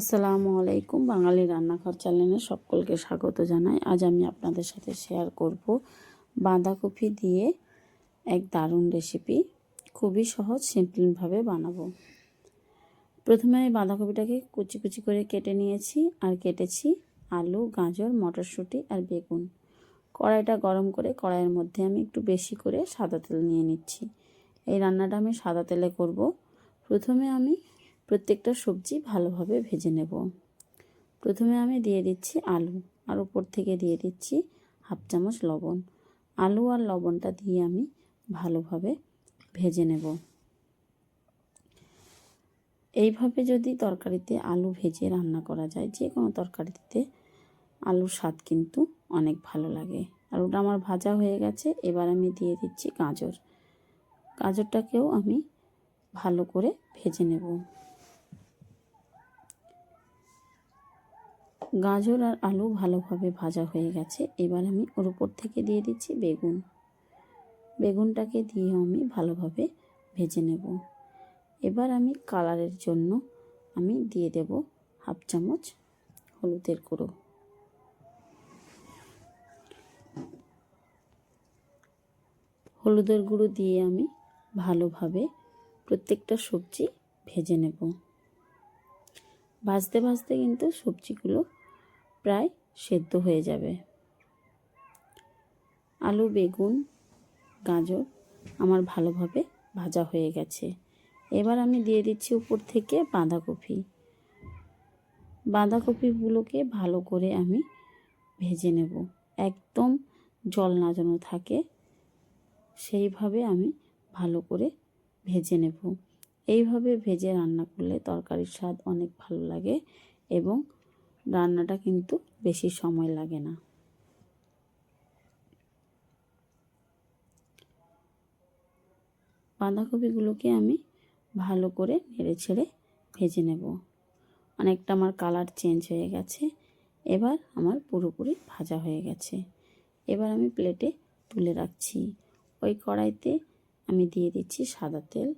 আসসালামু আলাইকুম। বাঙালি রান্নাঘর চ্যানেলে সকলকে স্বাগত জানাই। আজ আমি আপনাদের সাথে শেয়ার করব বাঁধাকপি দিয়ে এক দারুণ রেসিপি খুবই সহজ সিম্পলভাবে বানাবো। প্রথমে আমি বাঁধাকপিটাকে কুচি কুচি করে কেটে নিয়েছি আর কেটেছি আলু, গাজর, মটরশুঁটি আর বেগুন। কড়াইটা গরম করে কড়াইয়ের মধ্যে আমি একটু বেশি করে সাদা তেল নিয়ে নিচ্ছি। এই রান্নাটা আমি সাদা তেলে করব। প্রথমে আমি প্রত্যেকটা সবজি ভালোভাবে ভেজে নেব। প্রথমে আমি দিয়ে দিচ্ছি আলু, আর উপর থেকে দিয়ে দিচ্ছি হাফ চামচ লবণ। আলু আর লবণটা দিয়ে আমি ভালোভাবে ভেজে নেব। এইভাবে যদি তরকারিতে আলু ভেজে রান্না করা যায়, যে কোনো তরকারিতে আলুর স্বাদ কিন্তু অনেক ভালো লাগে। আলুটা আমার ভাজা হয়ে গেছে, এবার আমি দিয়ে দিচ্ছি গাজর। গাজরটাকেও আমি ভালো করে ভেজে নেব। গাজর আর আলু ভালোভাবে ভাজা হয়ে গেছে। এবার আমি ওর উপর থেকে দিয়ে দিচ্ছি বেগুন। বেগুনটাকে দিয়ে আমি ভালোভাবে ভেজে নেব। এবার আমি কালারের জন্য আমি দিয়ে দেব হাফ চামচ হলুদের গুঁড়ো। হলুদের গুঁড়ো দিয়ে আমি ভালোভাবে প্রত্যেকটা সবজি ভেজে নেব। ভাজতে ভাজতে কিন্তু সবজিগুলো প্রায় সেদ্ধ হয়ে যাবে। আলু, বেগুন, গাজর আমার ভালোভাবে ভাজা হয়ে গেছে। এবার আমি দিয়ে দিচ্ছি উপর থেকে বাঁধাকপি। বাঁধাকপিগুলোকে ভালো করে আমি ভেজে নেব। একদম জল না যেন থাকে, সেইভাবে আমি ভালো করে ভেজে নেব। এইভাবে ভেজে রান্না করলে তরকারির স্বাদ অনেক ভালো লাগে এবং রান্নাটা কিন্তু বেশি সময় লাগে না। বাঁধাকপিগুলোকে আমি ভালো করে নেড়ে ছেড়ে ভেজে নেব। অনেকটা আমার কালার চেঞ্জ হয়ে গেছে। এবার আমার পুরোপুরি ভাজা হয়ে গেছে। এবার আমি প্লেটে তুলে রাখছি। ওই কড়াইতে আমি দিয়ে দিচ্ছি সাদা তেল।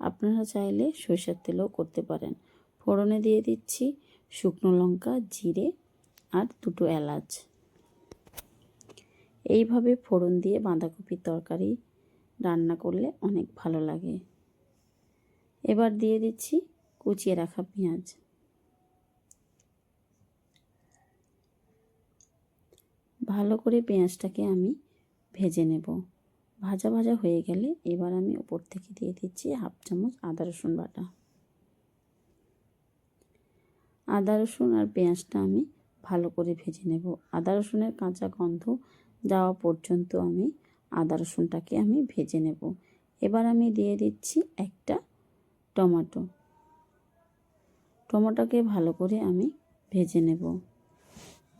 আপনারা চাইলে সরষের তেলও করতে পারেন। ফোড়নে দিয়ে দিচ্ছি শুকনো লঙ্কা, জিরে আর দুটো এলাচ। এইভাবে ফোড়ন দিয়ে বাঁধাকপির তরকারি রান্না করলে অনেক ভালো লাগে। এবার দিয়ে দিচ্ছি কুচিয়ে রাখা পেঁয়াজ। ভালো করে পেঁয়াজটাকে আমি ভেজে নেব। ভাজা ভাজা হয়ে গেলে এবার আমি উপর থেকে দিয়ে দিচ্ছি হাফ চামচ আদা রসুন বাটা। আদা রসুন আর পেঁয়াজটা আমি ভালো করে ভেজে নেব। আদা রসুনের কাঁচা গন্ধ যাওয়া পর্যন্ত আমি আদা রসুনটাকে আমি ভেজে নেব। এবার আমি দিয়ে দিচ্ছি একটা টমেটো। টমেটোকে ভালো করে আমি ভেজে নেব।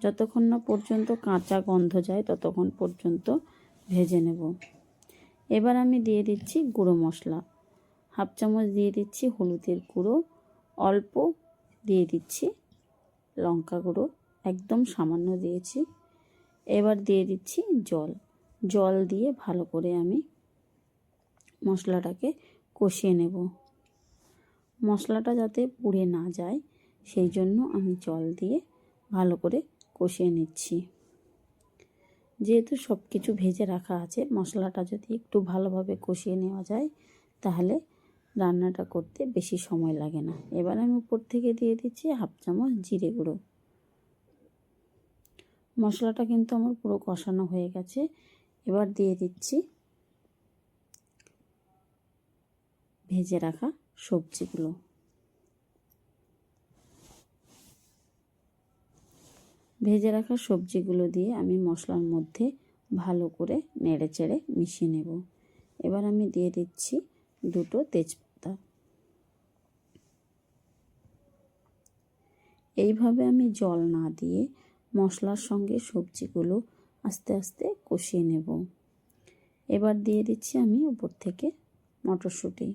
যতক্ষণ না পর্যন্ত কাঁচা গন্ধ যায়, ততক্ষণ পর্যন্ত ভেজে নেব। এবার আমি দিয়ে দিচ্ছি গুঁড়ো মশলা। হাফ চামচ দিয়ে দিচ্ছি হলুদের গুঁড়ো। অল্প দিয়ে দিচ্ছি। লঙ্কা গুঁড়ো একদম সামান্য দিয়েছি। এবার দিয়ে দিচ্ছি জল। জল দিয়ে ভালো করে আমি মশলাটাকে কষিয়ে নেব। মশলাটা যাতে পুড়ে না যায়, সেই জন্য আমি জল দিয়ে ভালো করে কষিয়ে নিচ্ছি। যেহেতু সব কিছু ভেজে রাখা আছে, মশলাটা যদি একটু ভালোভাবে কষিয়ে নেওয়া যায়, তাহলে রান্নাটা করতে বেশি সময় লাগে না। এবার আমি উপর থেকে দিয়ে দিচ্ছি হাফ চামচ জিরে গুঁড়ো। মশলাটা কিন্তু আমার পুরো কষানো হয়ে গেছে। এবার দিয়ে দিচ্ছি ভেজে রাখা সবজিগুলো। ভেজে রাখা সবজিগুলো দিয়ে আমি মশলার মধ্যে ভালো করে নেড়ে চেড়ে মিশিয়ে নেব। এবার আমি দিয়ে দিচ্ছি দুটো তেজপাতা। এইভাবে আমি জল না দিয়ে মশলার সঙ্গে সবজিগুলো আস্তে আস্তে কষিয়ে নেব। এবার দিয়ে দিচ্ছি আমি উপর থেকে মটরশুঁটি।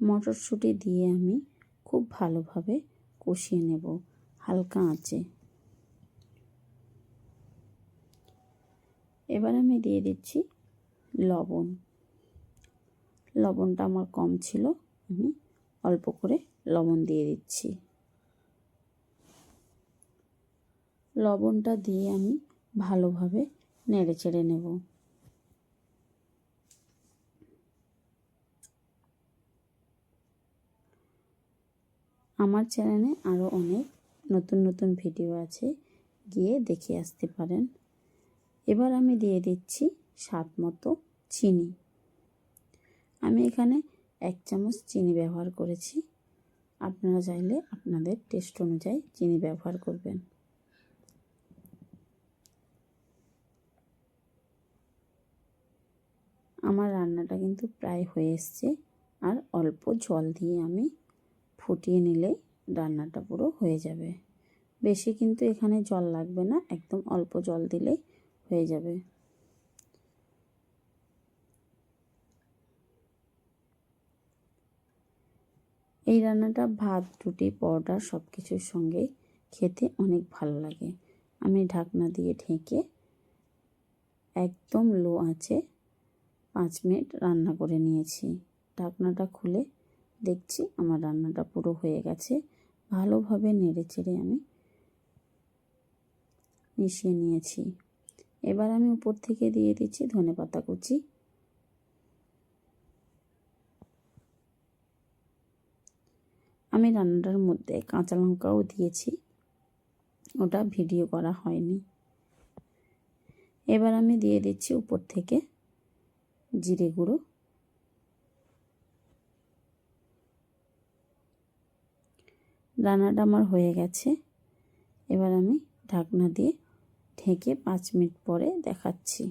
মটরশুঁটি দিয়ে আমি খুব ভালোভাবে কষিয়ে নেব হালকা আঁচে। এবার আমি দিয়ে দিচ্ছি লবণ। লবণটা আমার কম ছিল, আমি অল্প করে লবণ দিয়ে দিচ্ছি। লবণটা দিয়ে আমি ভালোভাবে নেড়ে চেড়ে নেব। আমার চ্যানেলে আরও অনেক নতুন নতুন ভিডিও আছে, গিয়ে দেখে আসতে পারেন। এবার আমি দিয়ে দিচ্ছি স্বাদ মতো চিনি। আমি এখানে এক চামচ চিনি ব্যবহার করেছি। আপনারা চাইলে আপনাদের টেস্ট অনুযায়ী চিনি ব্যবহার করবেন। আমার রান্নাটা কিন্তু প্রায় হয়ে এসছে। আর অল্প জল দিয়ে আমি ফুটিয়ে নিলে রান্নাটা পুরো হয়ে যাবে। বেশি কিন্তু এখানে জল লাগবে না, একদম অল্প জল দিলেই হয়ে যাবে। এই রান্নাটা ভাত, রুটি, পরোটা সব কিছুর সঙ্গে খেতে অনেক ভালো লাগে। আমি ঢাকনা দিয়ে ঢেকে একদম লো আছে পাঁচ মিনিট রান্না করে নিয়েছি। ঢাকনাটা খুলে দেখছি আমার রান্নাটা পুরো হয়ে গেছে। ভালোভাবে নেড়ে চেড়ে আমি মিশিয়ে নিয়েছি। এবার আমি উপর থেকে দিয়ে দিচ্ছি ধনে পাতা কুচি। আমি রান্নাটার মধ্যে কাঁচা লঙ্কাও দিয়েছি। ওটা ভিডিও করা হয়নি। এবার আমি দিয়ে দিচ্ছি উপর থেকে জিরে গুঁড়ো। রান্নাটা আমার হয়ে গেছে। এবার আমি ঢাকনা দিয়ে ঢেকে পাঁচ মিনিট পরে দেখাচ্ছি।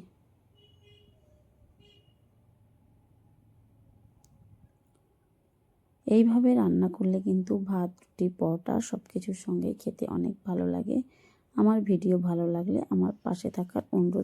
এইভাবে রান্না করলে কিন্তু ভাত, রুটি, পরোটা সব কিছুর সঙ্গে খেতে অনেক ভালো লাগে। আমার ভিডিও ভালো লাগলে আমার পাশে থাকার অনুরোধ